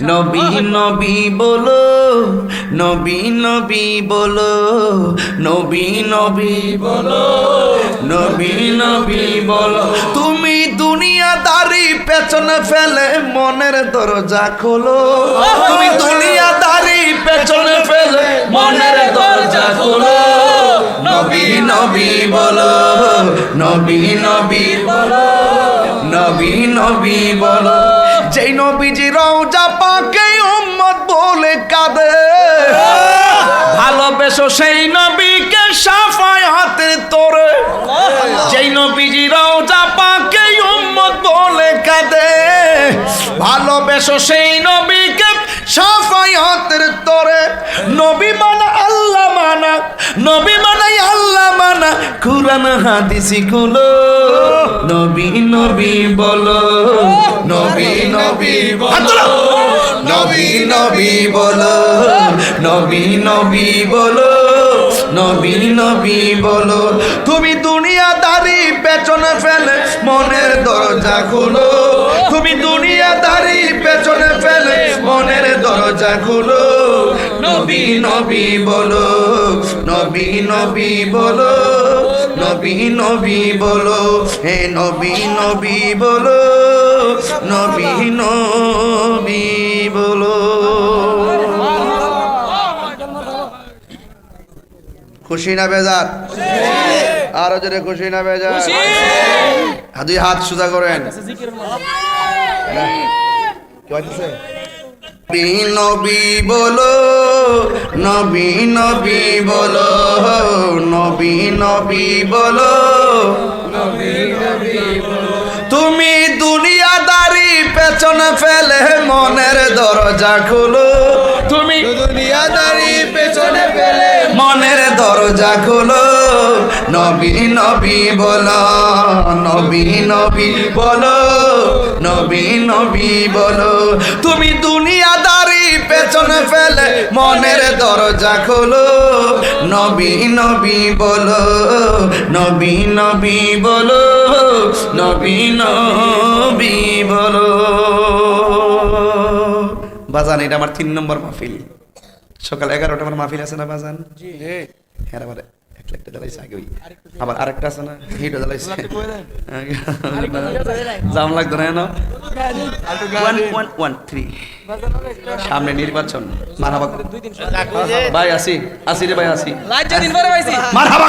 নবী নবী বলো, নবী নবী বলো, নবী নবী বলো, নবী নবী বলো। তুমি দুনিয়াদারি পেছনে ফেলে মনের দরজা খোলো। তুমি দুনিয়াদারি পেছনে ফেলে মনের দরজা খোলো। নবী নবী বলো, নবী নবী বলো, নবী নবী বলো। যেই নবীজি রওজা পাকে উম্মত বলে কাঁদে। ভালোবেসো সেই নবীকে সাফায় হাতে তোরে। যেই নবীজি রওজা পাকে উম্মত বলে কাঁদে। ভালোবেসো সেই নবীকে সাফায় হাতের তোরে। নবী মানা, আল্লাহ মানা। নবী মানা কুরআন হাদিসি গুলো নবী নবী বলো নবী নবী বলো নবী নবী বলো নবী নবী বলো নবী নবী বলো। তুমি দুনিয়াদারি পেছনে ফেলে মনের দরজা খুলো তুমি দুনিয়াদারি পেছনে ফেলে মনের দরজা খুলো নবী নবী বলো নবী নবী বলো নবী নবী বলো হে নবী নবী বলো নবী নবী বলো খুশি না বেজার? আরও জোরে খুশি না বেজার? দুই হাত সোজা করেন। কি? নবী নবী বলো নবী নবী বলো নবী নবী বলো তুমি দুনিয়াদারি পেছনে ফেলে মনের দরজা খুলো। তুমি দুনিয়াদারি পেছনে ফেলে মনের দরজা খুলো। নবী নবী বলো নবী নবী বলো নবী নবী বলো তুমি পেছনে ফেলে মনের দরজা খোলো। নবী নবী বলো নবী নবী বলো নবী নবী বলো। বাজান এটা আমার তিন নম্বর মাহফিল। সকাল এগারোটা আমার মাহফিল আছে না বাজান? হ্যাঁ আবার এক লাখটা জ্বালাইছে আগে আবার আরেকটা আছে না? হিটও জ্বালাইছে। জাম লাগতো না সামনে নির্বাচন। মারহাবা ভাই আসি। আসি রে ভাই আসি। মারহাবা